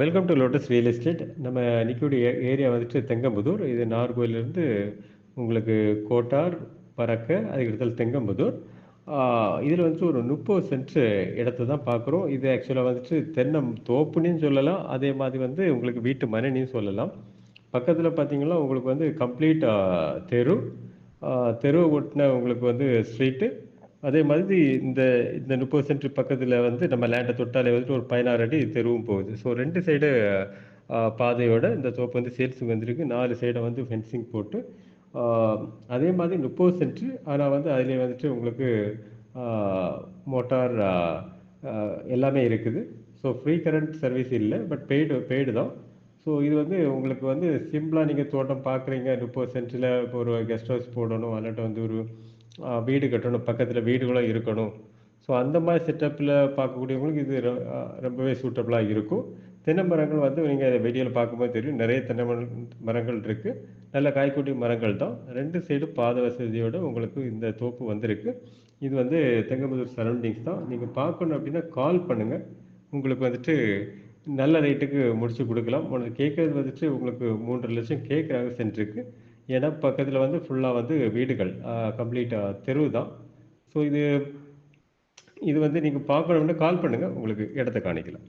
Welcome to Lotus real estate நம்ம நிற்கக்கூடிய area வந்துட்டு தெங்கம்புதூர். இது நார்கோயிலிருந்து உங்களுக்கு கோட்டார் பறக்க அதுக்கடுத்தல் தெங்கம்புதூர். இதில் வந்துட்டு ஒரு முப்பது சென்ட் இடத்த தான் பார்க்குறோம். இது ஆக்சுவலாக வந்துட்டு தென்னம் தோப்புன்னு சொல்லலாம். அதே மாதிரி வந்து உங்களுக்கு வீட்டு மனைன்னு சொல்லலாம். பக்கத்தில் பார்த்தீங்கன்னா உங்களுக்கு வந்து கம்ப்ளீட் தெரு. தெரு ஒட்டின உங்களுக்கு வந்து ஸ்ட்ரீட்டு அதே மாதிரி இந்த இந்த முப்பது சென்ட் பக்கத்தில் வந்து நம்ம லேண்டை தொட்டாலே வந்துட்டு ஒரு பதினாறு அடி தெருவும் போகுது. ஸோ ரெண்டு சைடு பாதையோட இந்த தோப்பு வந்து சேல்ஸுக்கு வந்திருக்கு. நாலு சைடை வந்து ஃபென்சிங் போட்டு அதே மாதிரி முப்பது சென்ட் ஆனால் வந்து அதிலே வந்துட்டு உங்களுக்கு மோட்டார் எல்லாமே இருக்குது. ஸோ ஃப்ரீ கரண்ட் சர்வீஸ் இல்லை பட் பெய்டு பெய்டு தான். ஸோ இது வந்து உங்களுக்கு வந்து சிம்பிளாக நீங்கள் தோட்டம் பார்க்குறீங்க முப்பது சென்ட்டில் இப்போ ஒரு கெஸ்ட் ஹவுஸ் போடணும். அல்லாட்ட வந்து ஒரு வீடு கட்டணும். பக்கத்தில் வீடுகளும் இருக்கணும். ஸோ அந்த மாதிரி செட்டப்பில் பார்க்கக்கூடியவங்களுக்கு இது ரொம்பவே சூட்டபுளாக இருக்கும். தென்னை மரங்கள் வந்து நீங்கள் வெளியில் பார்க்கும்போது தெரியும். நிறைய தென்னை மரங்கள் இருக்குது நல்ல காய்கறி மரங்கள் தான். ரெண்டு சைடு பாத வசதியோடு உங்களுக்கு இந்த தோப்பு வந்திருக்கு. இது வந்து தெங்கம்புதூர் சரௌண்டிங்ஸ் தான். நீங்கள் பார்க்கணும் அப்படின்னா கால் பண்ணுங்கள் உங்களுக்கு வந்துட்டு நல்ல ரேட்டுக்கு முடிச்சு கொடுக்கலாம். உங்களுக்கு கேட்குறது வந்துட்டு உங்களுக்கு மூன்றரை லட்சம் கேட்குறாங்க சென்றிருக்கு. ஏன்னா பக்கத்தில் வந்து ஃபுல்லாக வந்து வீடுகள் கம்ப்ளீட்டாக தெரு தான். ஸோ இது இது வந்து நீங்கள் பார்க்கணும்னு கால் பண்ணுங்கள் உங்களுக்கு இடத்த காணிக்கலாம்.